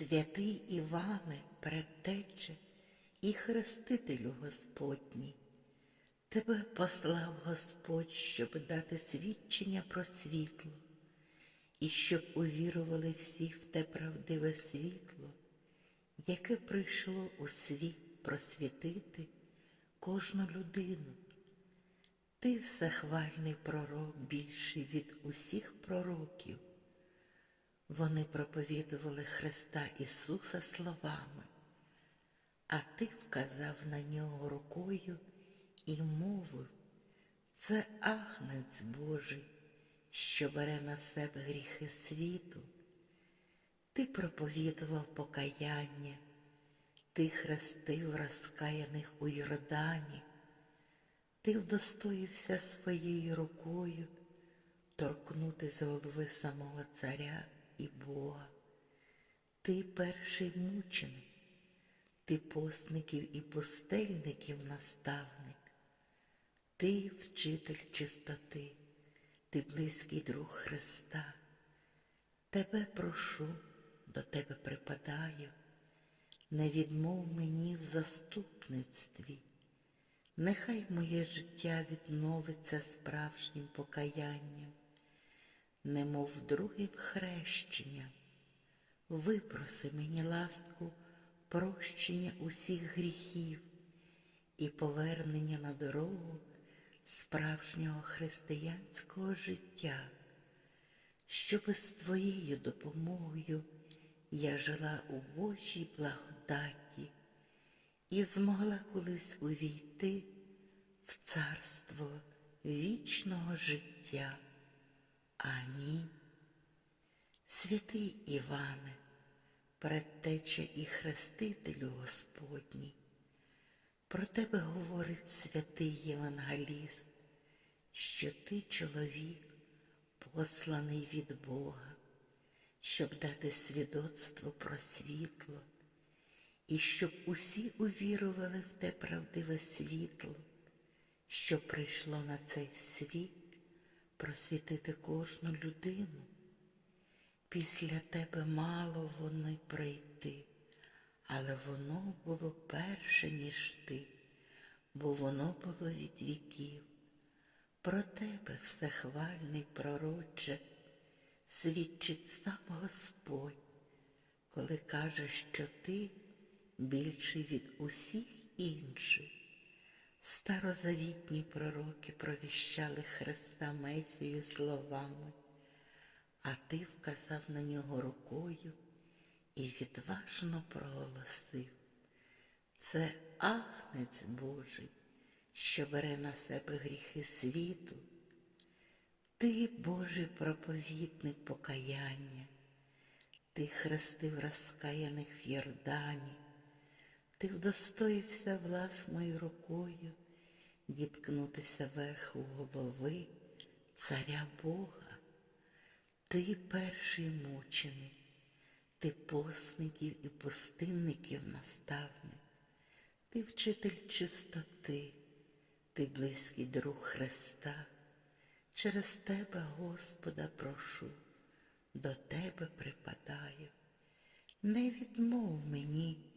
Святий Іване, предтече і хрестителю Господній, Тебе послав Господь, щоб дати свідчення про світло, і щоб увірували всі в те правдиве світло, яке прийшло у світ просвітити кожну людину. Ти всехвальний пророк більший від усіх пророків. Вони проповідували Христа Ісуса словами, а ти вказав на нього рукою і мовив, це агнець Божий, що бере на себе гріхи світу. Ти проповідував покаяння, ти хрестив розкаяних у Йордані, ти вдостоївся своєю рукою торкнути з голови самого царя і Бога. Ти перший мученик, ти посників і пустельників наставник, ти вчитель чистоти, ти близький друг Христа. Тебе прошу, до тебе припадаю, не відмов мені в заступництві. Нехай моє життя відновиться справжнім покаянням, немов другим хрещенням. Випроси мені ласку прощення усіх гріхів і повернення на дорогу справжнього християнського життя, щоби з твоєю допомогою я жила у Божій благодаті і змогла колись увійти в царство вічного життя. Амінь. Святий Іване, предтеча і хрестителю Господній, про тебе говорить святий Євангеліст, що ти чоловік, посланий від Бога, щоб дати свідоцтво про світло і щоб усі увірували в те правдиве світло, що прийшло на цей світ просвітити кожну людину. Після тебе мало вони прийти, але воно було перше, ніж ти, бо воно було від віків. Про тебе, всехвальний пророче, свідчить сам Господь, коли каже, що ти більший від усіх інших. Старозавітні пророки провіщали Христа Месію словами, а ти вказав на нього рукою і відважно проголосив. Це агнець Божий, що бере на себе гріхи світу. Ти, Божий проповідник покаяння, ти хрестив розкаяних в Йордані, ти вдостоївся власною рукою діткнутися верху голови царя Бога. Ти перший мученик, ти посників і пустинників наставник, ти вчитель чистоти, ти близький друг Христа. Через тебе, Господа, прошу, до тебе припадаю. Не відмов мені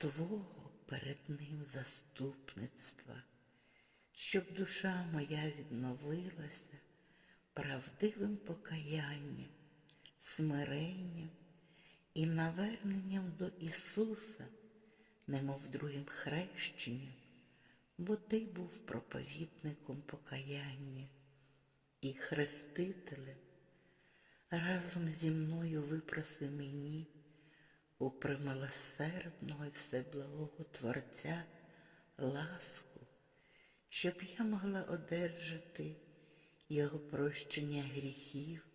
Твого перед ним заступництва, щоб душа моя відновилася правдивим покаянням, смиренням і наверненням до Ісуса, немов другим хрещенням, бо Ти був проповідником покаяння і хрестителем, разом зі мною випроси мені у примилосердного і всеблагого Творця ласку, щоб я могла одержати Його прощення гріхів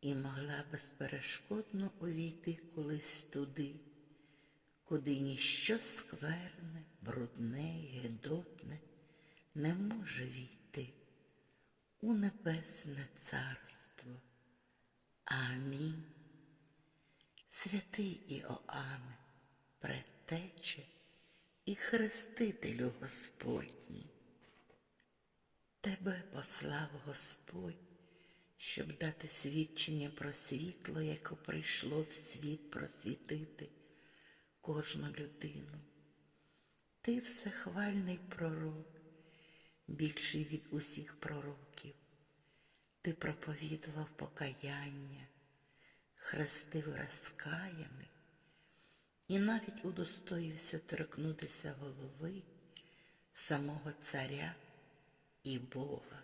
і могла безперешкодно увійти колись туди, куди ніщо скверне, брудне і гидотне не може війти у небесне царство. Амінь. Святий Іоанне, предтече і хрестителю Господній. Тебе послав Господь, щоб дати свідчення про світло, яке прийшло в світ просвітити кожну людину. Ти всехвальний пророк, більший від усіх пророків. Ти проповідував покаяння, хрестив розкаяних і навіть удостоївся торкнутися голови самого царя і Бога.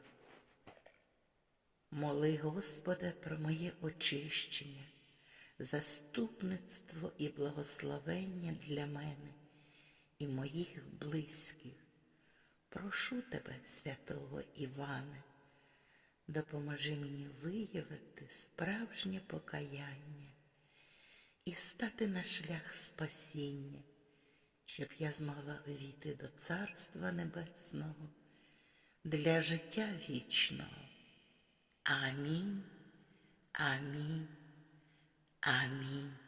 Моли Господа про моє очищення, заступництво і благословення для мене і моїх близьких. Прошу тебе, святого Іване, допоможи мені виявити справжнє покаяння і стати на шлях спасіння, щоб я змогла увійти до Царства Небесного для життя вічного. Амінь, амінь, амінь.